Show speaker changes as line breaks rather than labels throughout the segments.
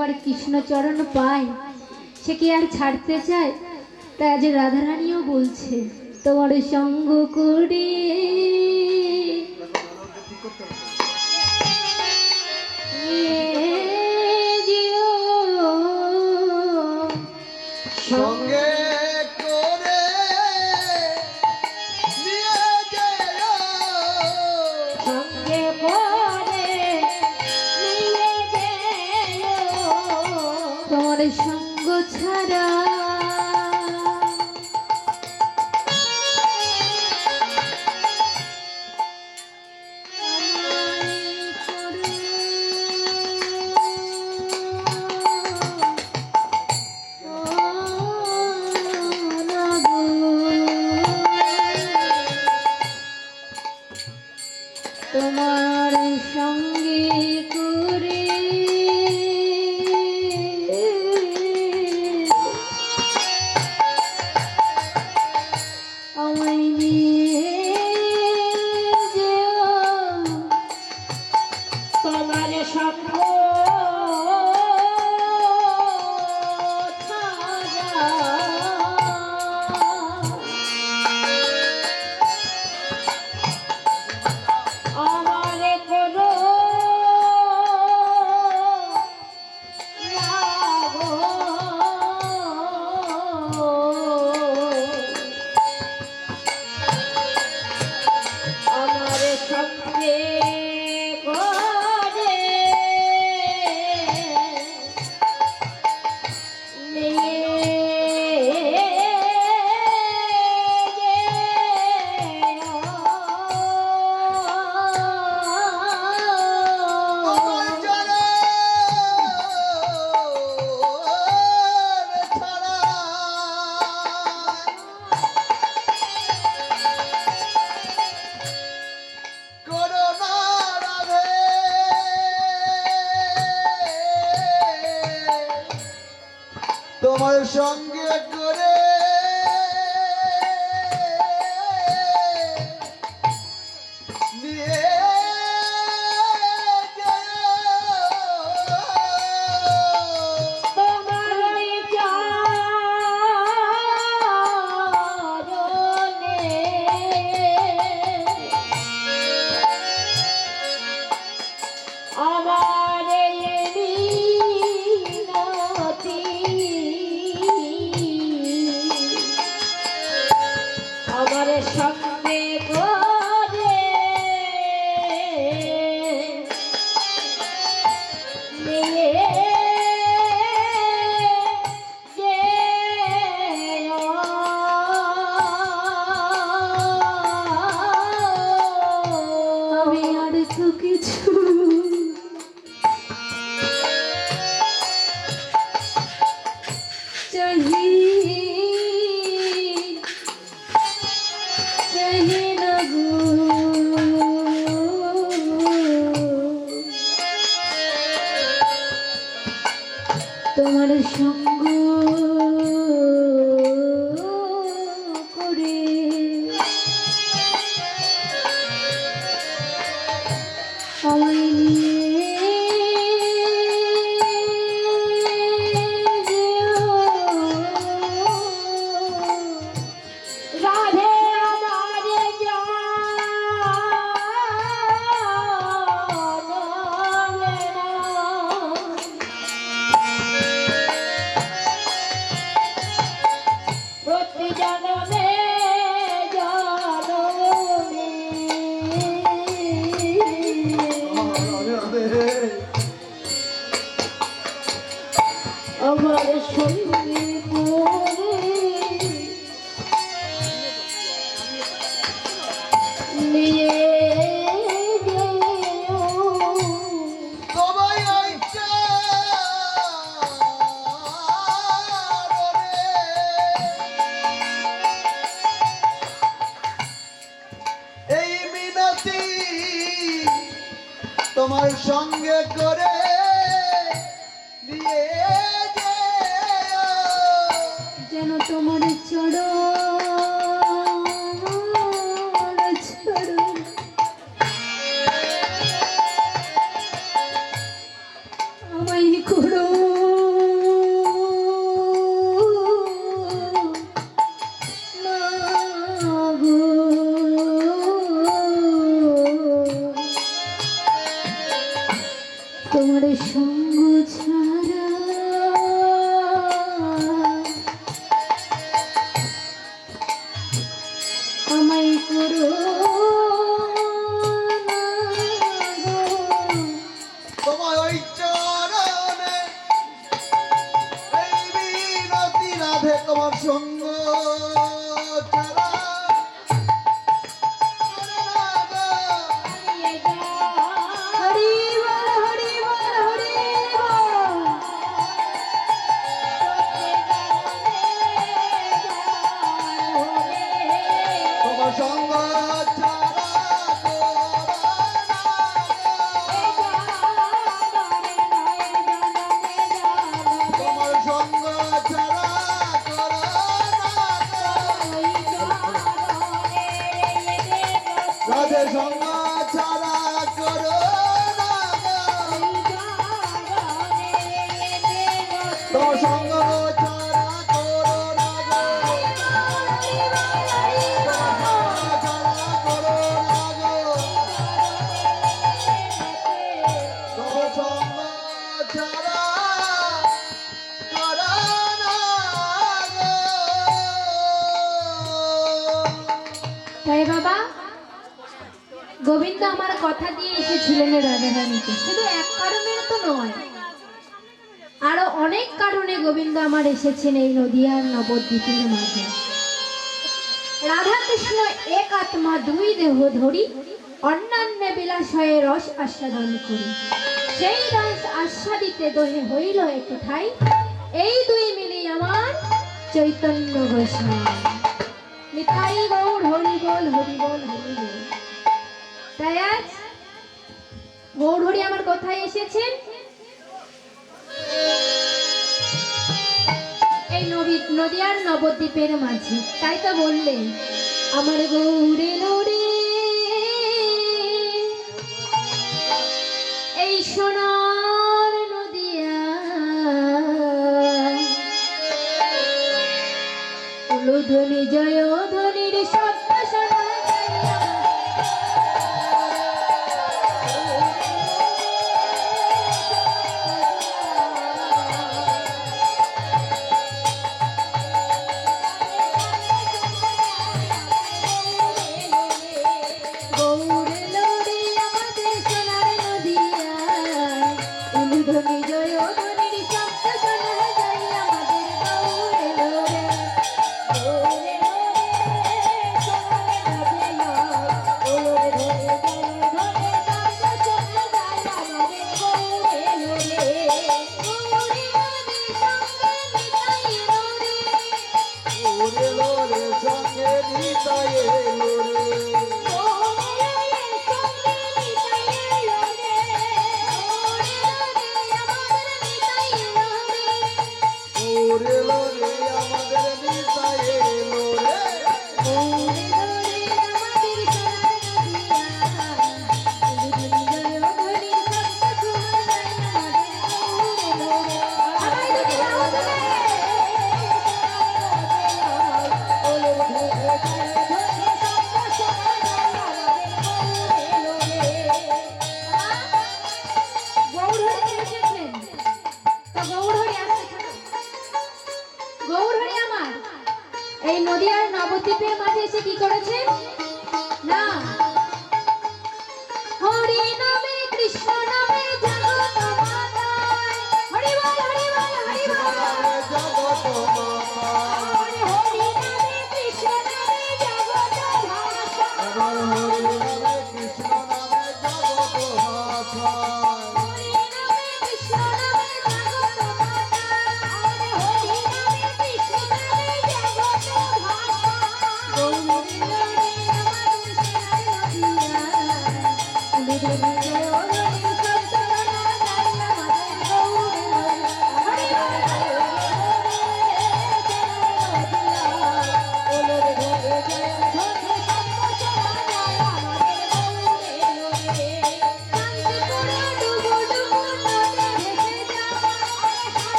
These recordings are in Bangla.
একবার কৃষ্ণচরণ পায়, সে কি আর ছাড়তে চায়? তাই আজ রাধারানীও বলছে, তোমার সঙ্গ করে আমার
তোমার সঙ্গ
এসেছিলেন রাধারানীকে শুধু এক কারণের তো নয়। আরও অনেক কারণে গোবিন্দ আমার এসেছেন এই নদিয়ার নবদ্বীপের মাঝে। রাধা কৃষ্ণ এক আত্মা, দুই দেহ ধরি, অন্যান্য বিলাসয়ে রস আস্বাদন করি। সেই রস আস্বাদিতে দহে হইল একটু ঠাই। এই দুই মিলি আমার চৈতন্য গোস্বামী। মিঠাই গৌর, হরি বল হরি বল হরি বল। তাই আজ গৌর আমার কোথায় এসেছেন এই নবী নদিয়ার নবদ্বীপের মাঝে। তাই তো বললেন আমার গৌরে নরে। এই সোনার নদিয়া। উলুধ্বনি জয় ধ্বনির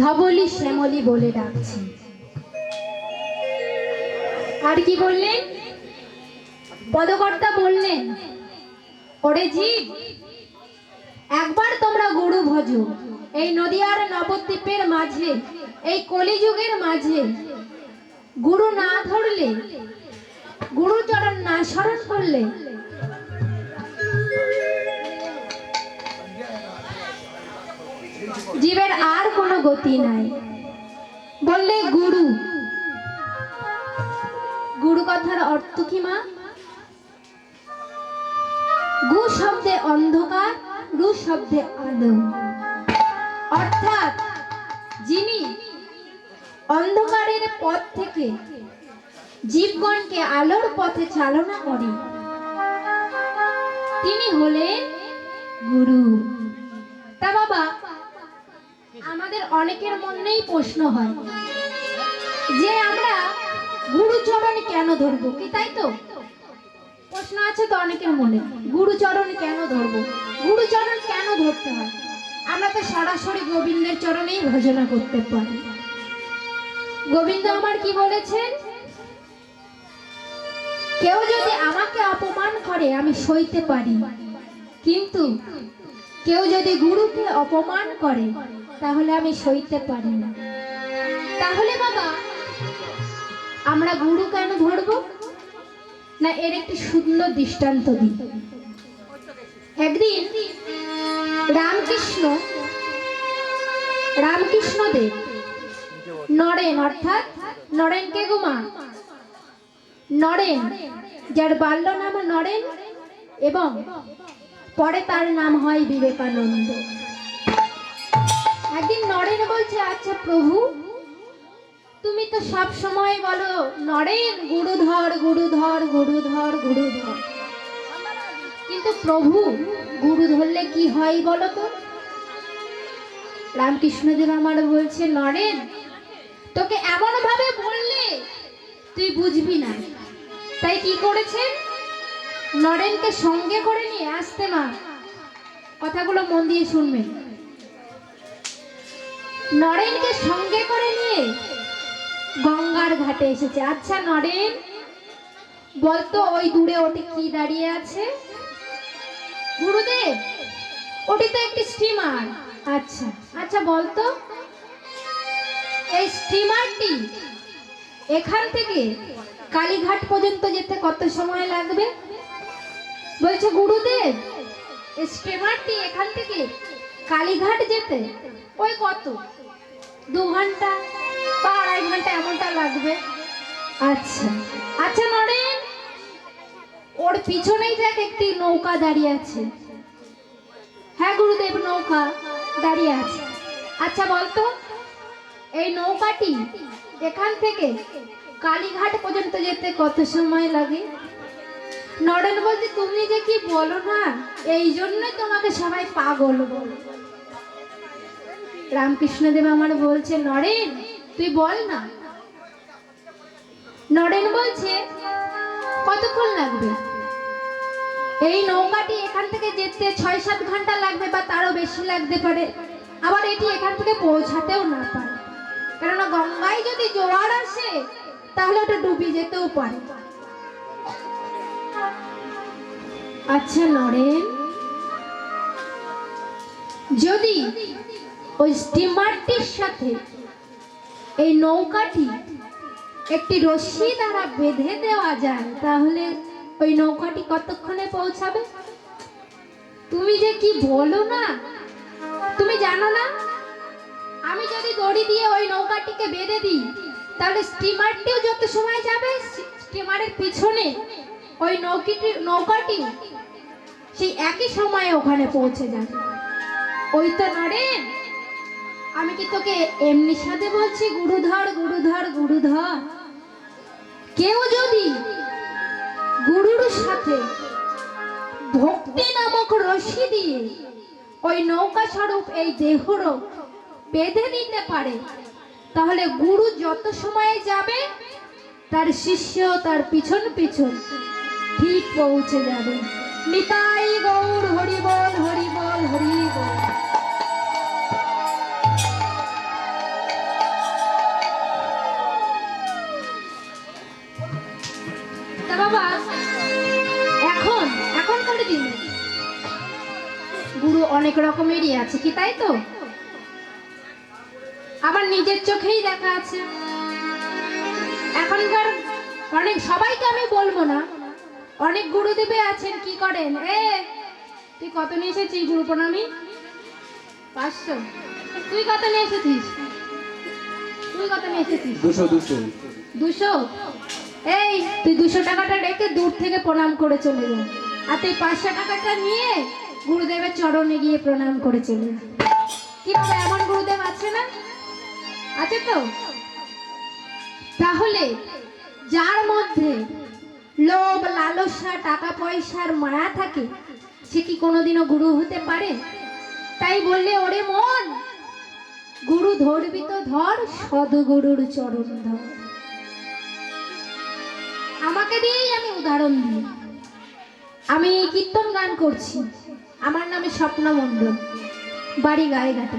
ধবলি শ্যামলি বলে ডাকছি। আর কি বললেন? পদকর্তা বললেন, ওরে জীব একবার তোমরা গুরু ভজ। এই নদিয়ার নবদ্বীপের মাঝে, এই কলিযুগের মাঝে, গুরু না ধরলে, গুরুচরণ না স্মরণ করলে জীবের আর কোনো গতি নাই। বললে, গুরু। গুরু কথার অর্থ কি, মা? গু শব্দে অন্ধকার, রু শব্দে আলো। অর্থাৎ, যিনি অন্ধকারের পথ থেকে জীবগণকে আলোর পথে চালনা করে, তিনি হলেন গুরু। তা বাবা আমাদের অনেকের মনেই প্রশ্ন হয়, যে আমরা গুরুচরণ কেন ধরবো? কি তাই তো? প্রশ্ন আছে তো অনেকের মনে গুরুচরণ কেন ধরবো? গুরুচরণ কেন ধরতে হয়? আমরা তো সরাসরি গোবিন্দের চরণেই ভজনা করতে পারি। গোবিন্দ আমার কি বলেছেন? কেউ যদি আমাকে অপমান করে, আমি সইতে পারি। কিন্তু কেউ যদি গুরুকে অপমান করে তাহলে আমি সইতে পারি না। তাহলে বাবা, আমরা গুরু কেন ধরবো? না, এর একটি সুন্দর দৃষ্টান্ত দিই। একদিন রামকৃষ্ণ রামকৃষ্ণ দেব, নরেন অর্থাৎ নরেন কে গুমা নরেন, যার বাল্য নাম নরেন এবং পরে তার নাম হয় বিবেকানন্দ। একদিন নরেন বলছে আচ্ছা প্রভু, তুমি তো সব সময় বলো, নরেন, গুরুধর গুরুধর গুরুধর গুরুধর। কিন্তু প্রভু, গুরু ধরলে কি হয় বলো তো? রামকৃষ্ণদেব আমার বলছে, নরেন, তোকে এমন ভাবে বললে তুই বুঝবি না। তাই কি করেছেন নরেনকে সঙ্গে করে নিয়ে আসতে মা। কথাগুলো মন দিয়ে শুনবেন নরেনকে সঙ্গে করে নিয়ে গঙ্গার ঘাটে এসেছে। আচ্ছা নরেন, বলতো ওই দূরে ওটি কি দাঁড়িয়ে আছে? গুরুদেব, ওটি তো একটি স্টিমার। আচ্ছা আচ্ছা বলতো, এই স্টিমারটি এখান থেকে কালীঘাট পর্যন্ত যেতে কত সময় লাগবে? বলছে, গুরুদেব, এই স্টিমারটি এখান থেকে কালীঘাট যেতে ওই কত? দু ঘণ্টা বা আড়াই ঘণ্টা এমনটা লাগবে। আচ্ছা। আচ্ছা নরেন, ওর পিছনেই দেখ একটি নৌকা দাঁড়িয়ে আছে। হ্যাঁ গুরুদেব, নৌকা দাঁড়িয়ে আছে। আচ্ছা বলতো, এই নৌকাটি এখান থেকে কালীঘাট পর্যন্ত যেতে কত সময় লাগে? নরেন বলছে, তুমি যে কি বলো না, এই জন্যই তোমাকে সবাই পাগল বলে। রামকৃষ্ণদেব আমার বলছে, নরেন, তুই বল না। নরেন বলছে, কতক্ষণ লাগবে? এই নৌকাটি এখান থেকে যেতে ছয় সাত ঘণ্টা লাগবে বা তারও বেশি লাগতে পারে। আবার এটি এখান থেকে পৌঁছাতেও না পারে। কেননা গঙ্গায় যদি জোয়ার আসে, তাহলে ওটা ডুবে যেতেও পারে। আচ্ছা নরেন, যদি ওই স্টিমারটির সাথে এই নৌকাটি একটি রশ্মি দ্বারা বেঁধে দেওয়া যায়, তাহলে ওই নৌকাটি কতক্ষণে পৌঁছাবে? তুমি যে কি বলো না? তুমি জানো না? আমি যদি দড়ি দিয়ে ওই নৌকাটিকে বেঁধে দিই, তাহলে স্টিমারটিও যত সময় যাবে স্টিমারের পিছনে ওই নৌকিটি নৌকাটি সেই একই সময়ে ওখানে পৌঁছে যাবে। ওই তো নরেন! আমি কি তোকে এমনি সাথে বলছি, গুরুধর গুরুধর গুরুধর? কেউ যদি গুরুর সাথে ভক্তি নামক রশি দিয়ে ওই নৌকা স্বরূপ এই দেহর বেঁধে নিতে পারে, তাহলে গুরু যত সময়ে যাবে, তার শিষ্য তার পিছন পিছন ঠিক পৌঁছে যাবে। নিতাই গৌর হরি বল হরি বল। অনেক রকমেরই আছে কি তাই তো? আবার নিজের চোখেই দেখা আছে। এখনকার অনেক সবাইকে আমি বলব না। অনেক গুরুদেবে আছেন কি করেন? এ তুই কত নিয়ে এসেছিস গুরু প্রণামী পাঁচশো। তুই কত নিয়ে এসেছিস? তুই কত নিয়ে এসেছিস?
দুশো দুশো।
দুশো? এই তুই দুশো টাকাটা রেখে দূর থেকে প্রণাম করে চলে যা। আর তুই পাঁচশো টাকাটা নিয়ে গুরুদেবের চরণে গিয়ে প্রণাম করে চলে যা কি বাবা এমন গুরুদেব আছে না? আছে তো? তাহলে যার মধ্যে লোভ, লালসা টাকা পয়সার মায়া থাকে, সে কি কোনোদিনও গুরু হতে পারে? তাই বললে, ওরে মন, গুরু ধরবি তো ধর, সদগুরুর চরণ ধর। আমাকে দিয়েই আমি উদাহরণ দিই। আমি কীর্তন গান করছি। আমার নামে স্বপ্ন মণ্ডল বাড়ি গায়ে ঘাটে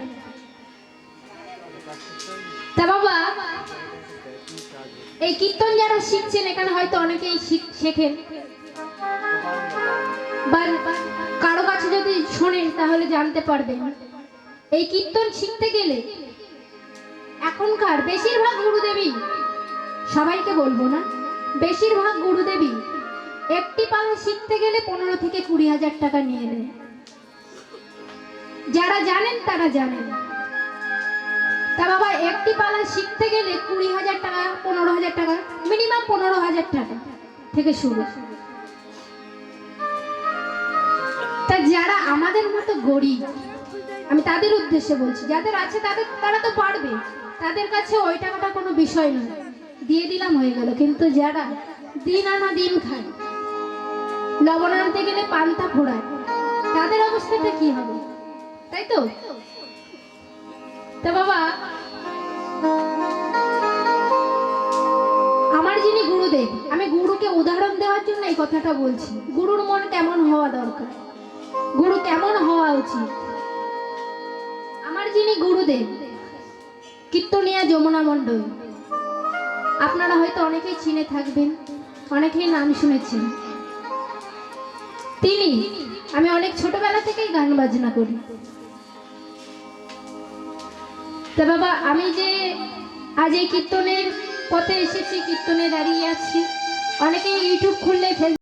তা বাবা, এই কীর্তন যারা শিখছেন, এখানে হয়তো অনেকেই শিখ- শেখেন। বা কারও কাছে যদি শোনেন, তাহলে জানতে পারবেন। এই কীর্তন শিখতে গেলে এখনকার বেশিরভাগ গুরুদেবী সবাইকে বলব না, বেশিরভাগ গুরুদেবী একটি পালা শিখতে গেলে পনেরো থেকে কুড়ি হাজার টাকা নিয়ে নেয় যারা জানেন, তারা জানেন। তা বাবা, একটি পালা শিখতে গেলে কুড়ি হাজার টাকা, পনেরো হাজার টাকা মিনিমাম পনেরো হাজার টাকা থেকে শুরু। তা যারা আমাদের মতো গরিব, আমি তাদের উদ্দেশ্যে বলছি, যাদের আছে তাদের, তারা তো পারবে। তাদের কাছে ওই টাকাটা কোনো বিষয় নয়। দিয়ে দিলাম, হয়ে গেল। কিন্তু যারা দিন আনা দিন খায়, লবণ আনতে গেলে পান্তা ফোড়ায় তাই তো? তা বাবা, আমার যিনি গুরুদেব, আমি গুরুকে উদাহরণ দেওয়ার জন্য এই কথাটা বলছি। গুরুর মন কেমন হওয়া দরকার? গুরু কেমন হওয়া উচিত? আমার যিনি গুরুদেব, কীর্তনিয়া যমুনা মণ্ডল, আপনারা হয়তো অনেকেই চিনে থাকবেন, অনেকেই নাম শুনেছেন। তিনি, আমি অনেক ছোটবেলা থেকেই গান বাজনা করি। তা বাবা, আমি যে আজ এই কীর্তনের পথে এসেছি, কীর্তনে দাঁড়িয়ে আছি, অনেকে ইউটিউব খুললে ফেসবুক